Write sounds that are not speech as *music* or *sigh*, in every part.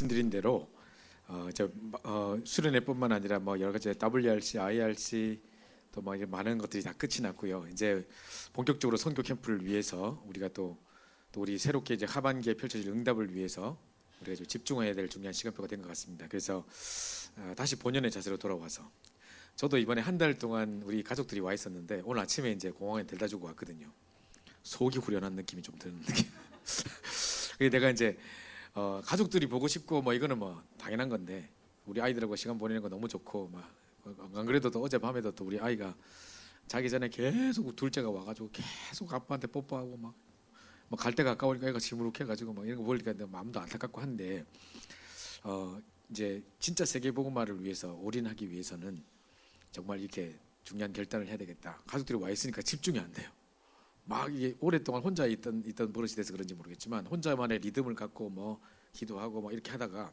말씀드린 대로 어, 저 어, 수련회뿐만 아니라 뭐 여러 가지 WRC, IRC 또뭐 많은 것들이 다 끝이 났고요. 이제 본격적으로 선교 캠프를 위해서 우리가 또, 또 우리 새롭게 이제 하반기에 펼쳐질 응답을 위해서 우리가 좀 집중해야 될 중요한 시간표가 된 것 같습니다. 그래서 어, 다시 본연의 자세로 돌아와서 저도 이번에 한 달 동안 우리 가족들이 와 있었는데 오늘 아침에 이제 공항에 데려다 주고 왔거든요. 속이 후련한 느낌이 좀 드는 느낌. *laughs* 그게 내가 이제 어, 가족들이 보고 싶고 뭐 이거는 뭐 당연한 건데 우리 아이들하고 시간 보내는 거 너무 좋고 막안 그래도 또 어젯밤에도 또 우리 아이가 자기 전에 계속 둘째가 와가지고 계속 아빠한테 뽀뽀하고 막 뭐갈때 가까우니까 애가 시무룩해가지고 막 이런 거 보니까 내 마음도 안타깝고 한데 어 이제 진짜 세계 복음화를 위해서 올인하기 위해서는 정말 이렇게 중요한 결단을 해야 되겠다. 가족들이 와 있으니까 집중이 안 돼요. 막 이게 오랫동안 혼자 있던 있던 버릇이 돼서 그런지 모르겠지만 혼자만의 리듬을 갖고 뭐 기도하고 뭐 이렇게 하다가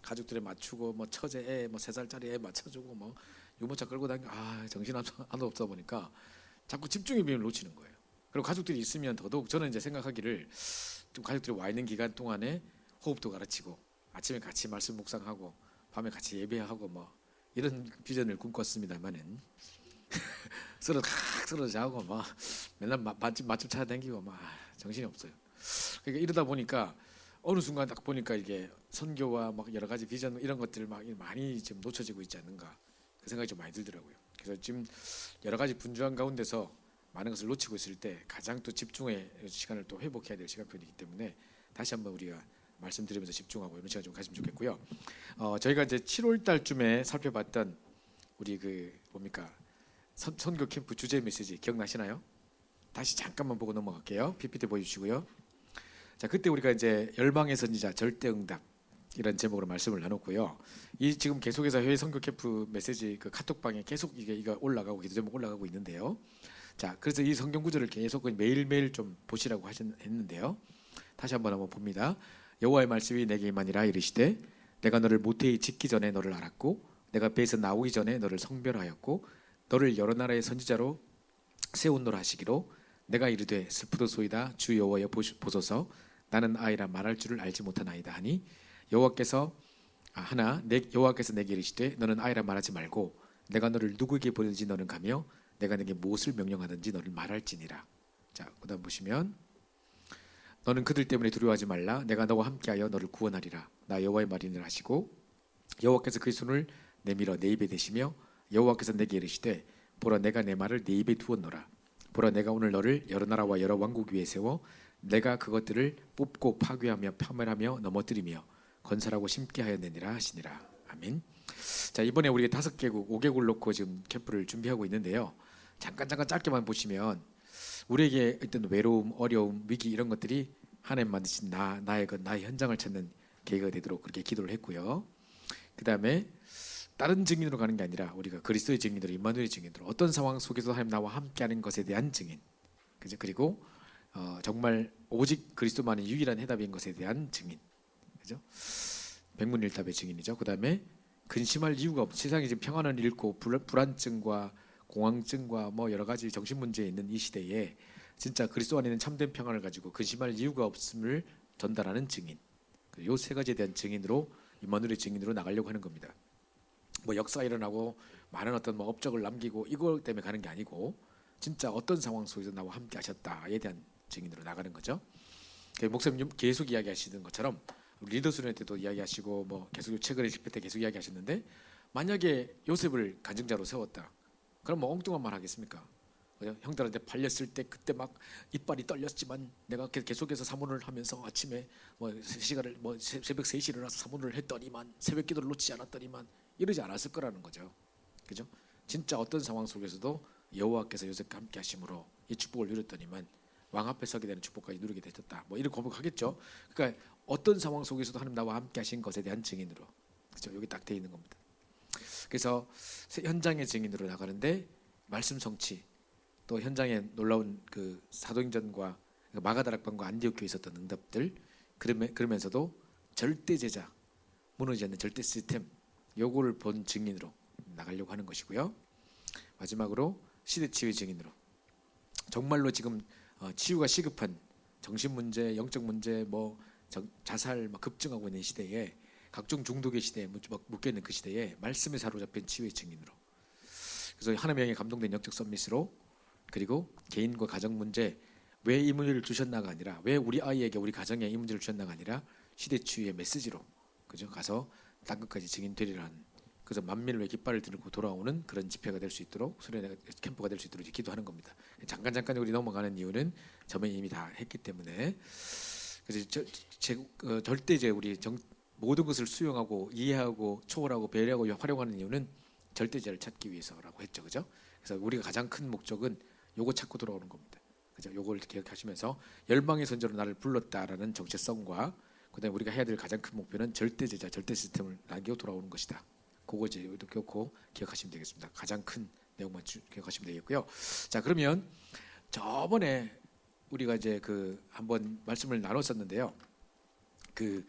가족들에 맞추고 뭐 처제 애 뭐 세 살짜리 애 맞춰주고 뭐 유모차 끌고 다니고 아 정신 하나도 없다 보니까 자꾸 집중의 비밀을 놓치는 거예요. 그리고 가족들이 있으면 더더욱 저는 이제 생각하기를 좀 가족들이 와 있는 기간 동안에 호흡도 가르치고 아침에 같이 말씀 묵상하고 밤에 같이 예배하고 뭐 이런 비전을 꿈꿨습니다만은 *laughs* 서로 탁 서로 자고 막 맨날 마- 맛집 맛집 찾아다니고 막 정신이 없어요. 그러니까 이러다 보니까 어느 순간 딱 보니까 이게 선교와 막 여러 가지 비전 이런 것들 막 많이 지금 놓쳐지고 있지 않는가 그 생각이 좀 많이 들더라고요. 그래서 지금 여러 가지 분주한 가운데서 많은 것을 놓치고 있을 때 가장 또 집중의 시간을 또 회복해야 될 시간표이기 때문에 다시 한번 우리가 말씀드리면서 집중하고 이런 시간 좀 가지면 좋겠고요. 어, 저희가 이제 7월 달쯤에 살펴봤던 우리 그 뭡니까 선, 선교 캠프 주제 메시지 기억나시나요? 다시 잠깐만 보고 넘어갈게요. PPT 보여주시고요. 자 그때 우리가 이제 열방의 선지자 절대 응답 이런 제목으로 말씀을 나눴고요. 이 지금 계속해서 해외 선교 캠프 메시지 그 카톡방에 계속 이게 이거 올라가고 기도 제목 올라가고 있는데요. 자 그래서 이 성경 구절을 계속 매일 매일 좀 보시라고 하셨는데요. 다시 한번 한번 봅니다. 여호와의 말씀이 내게 임하니라 이르시되 내가 너를 모태에 짓기 전에 너를 알았고 내가 배에서 나오기 전에 너를 성별하였고 너를 여러 나라의 선지자로 세운노라 하시기로 내가 이르되 슬프도소이다. 주 여호와여 보소서. 나는 아이라 말할 줄을 알지 못하나이다 하니 여호와께서 아, 하나 내 여호와께서 내게 이르시되 너는 아이라 말하지 말고 내가 너를 누구에게 보내든지 너는 가며 내가 내게 무엇을 명령하든지 너를 말할지니라. 자 그다음 보시면 너는 그들 때문에 두려워하지 말라. 내가 너와 함께하여 너를 구원하리라. 나 여호와의 말이니라 하시고 여호와께서 그의 손을 내밀어 내 입에 대시며 여호와께서 내게 이르시되 보라 내가 내 말을 내 입에 두었노라 보라 내가 오늘 너를 여러 나라와 여러 왕국 위에 세워 내가 그것들을 뽑고 파괴하며 파멸하며 넘어뜨리며 건설하고 심게 하였느니라 하시니라 아멘. 자 이번에 우리가 다섯 개국, 오 개국을 놓고 지금 캠프를 준비하고 있는데요. 잠깐 잠깐 짧게만 보시면 우리에게 어떤 외로움, 어려움, 위기 이런 것들이 하나님 만드신 나 나의 그 나의 현장을 찾는 계기가 되도록 그렇게 기도를 했고요. 그 다음에 다른 증인으로 가는 게 아니라 우리가 그리스도의 증인으로 임마누엘의 증인으로 어떤 상황 속에서 하나님 나와 함께하는 것에 대한 증인, 그죠? 그리고 어, 정말 오직 그리스도만이 유일한 해답인 것에 대한 증인, 그죠? 백문일답의 증인이죠. 그 다음에 근심할 이유가 없. 세상이 지금 평안을 잃고 불, 불안증과 공황증과 뭐 여러 가지 정신 문제에 있는 이 시대에 진짜 그리스도 안에 있는 참된 평안을 가지고 근심할 이유가 없음을 전달하는 증인. 요 세 가지에 대한 증인으로 임마누엘의 증인으로 나가려고 하는 겁니다. 뭐 역사 일어나고 많은 어떤 뭐 업적을 남기고 이거 때문에 가는 게 아니고 진짜 어떤 상황 속에서 나와 함께 하셨다에 대한 증인으로 나가는 거죠. 그 목사님 계속 이야기하시는 것처럼 리더 수련 때도 이야기하시고 뭐 계속 최근에 집회 때 계속 이야기하셨는데 만약에 요셉을 간증자로 세웠다. 그럼 뭐 엉뚱한 말 하겠습니까? 형들한테 팔렸을 때 그때 막 이빨이 떨렸지만 내가 계- 계속해서 사문을 하면서 아침에 뭐 시간을 뭐 새- 새벽 3시에 일어나서 사문을 했더니만 새벽 기도를 놓치지 않았더니만 이러지 않았을 거라는 거죠. 그죠? 진짜 어떤 상황 속에서도 여호와께서 요셉과 함께 하심으로 이 축복을 누렸더니만 왕 앞에 서게 되는 축복까지 누리게 되셨다. 뭐 이런 고백하겠죠. 그러니까 어떤 상황 속에서도 하나님 나와 함께 하신 것에 대한 증인으로. 그죠? 여기 딱 돼 있는 겁니다. 그래서 현장의 증인으로 나가는데 말씀 성취 또 현장에 놀라운 그 사도행전과 그 마가다락방과 안디옥교에 있었던 응답들 그러면, 그러면서도 절대 제자 무너지지 않는 절대 시스템 요거를 본 증인으로 나가려고 하는 것이고요. 마지막으로 시대 치유의 증인으로. 정말로 지금 어, 치유가 시급한 정신 문제, 영적 문제, 뭐 정- 자살 막 급증하고 있는 시대에 각종 중독의 시대에 묶여 있는 그 시대에 말씀에 사로잡힌 치유의 증인으로. 그래서 하나님의 영에 감동된 영적 서밋으로 그리고 개인과 가정 문제 왜 이 문제를 주셨나가 아니라 왜 우리 아이에게 우리 가정에 이 문제를 주셨나가 아니라 시대 치유의 메시지로 그죠? 가서 땅 끝까지 증인 되리라 하는 그래서 만민을 왜 깃발을 들고 돌아오는 그런 집회가 될 수 있도록 수련회 캠프가 될 수 있도록 기도하는 겁니다. 잠깐 잠깐 우리 넘어가는 이유는 저번에 이미 다 했기 때문에 그래서 저, 제, 어, 절대 이제 우리 정, 모든 것을 수용하고 이해하고 초월하고 배려하고 활용하는 이유는 절대자를 찾기 위해서라고 했죠, 그죠? 그래서 우리가 가장 큰 목적은 요거 찾고 돌아오는 겁니다. 그죠? 요걸 기억하시면서 열방의 선조로 나를 불렀다라는 정체성과 그다음에 우리가 해야 될 가장 큰 목표는 절대 제자, 절대 시스템을 남기고 돌아오는 것이다. 그거 이제 이렇게 고 기억하시면 되겠습니다. 가장 큰 내용만 주- 기억하시면 되겠고요. 자, 그러면 저번에 우리가 이제 그 한번 말씀을 나눴었는데요. 그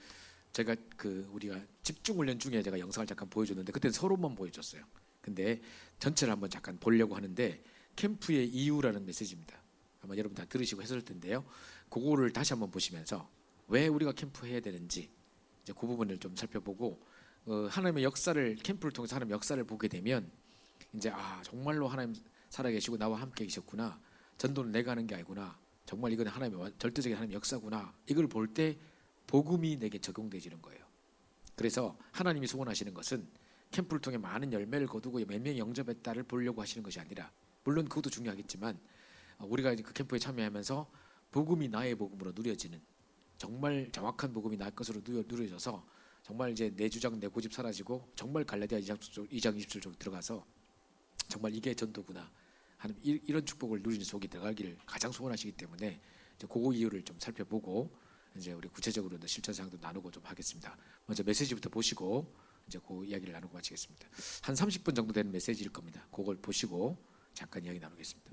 제가 그 우리가 집중 훈련 중에 제가 영상을 잠깐 보여줬는데 그때는 서로만 보여줬어요. 근데 전체를 한번 잠깐 보려고 하는데 캠프의 이유라는 메시지입니다. 아마 여러분 다 들으시고 했을 텐데요. 그거를 다시 한번 보시면서 왜 우리가 캠프 해야 되는지 이제 그 부분을 좀 살펴보고 어, 하나님의 역사를 캠프를 통해서 하나님의 역사를 보게 되면 이제 아 정말로 하나님 살아계시고 나와 함께 계셨구나. 전도는 내가 하는 게 아니구나. 정말 이건 하나님의 완- 절대적인 하나님의 역사구나. 이걸 볼 때 복음이 내게 적용되지는 거예요. 그래서 하나님이 소원하시는 것은 캠프를 통해 많은 열매를 거두고 몇 명이 영접했다를 보려고 하시는 것이 아니라 물론 그것도 중요하겠지만 어, 우리가 그 캠프에 참여하면서 복음이 나의 복음으로 누려지는 정말 정확한 복음이 나의 것으로 누려, 누려져서 정말 이제 내 주장 내 고집 사라지고 정말 갈라디아 2장 2장 27절 들어가서 정말 이게 전도구나 하는 이- 이런 축복을 누리는 속에 들어가기를 가장 소원하시기 때문에 이제 그거 이유를 좀 살펴보고 이제 우리 구체적으로 실천 사항도 나누고 좀 하겠습니다. 먼저 메시지부터 보시고 이제 그 이야기를 나누고 마치겠습니다. 한 30분 정도 되는 메시지일 겁니다. 그걸 보시고 잠깐 이야기 나누겠습니다.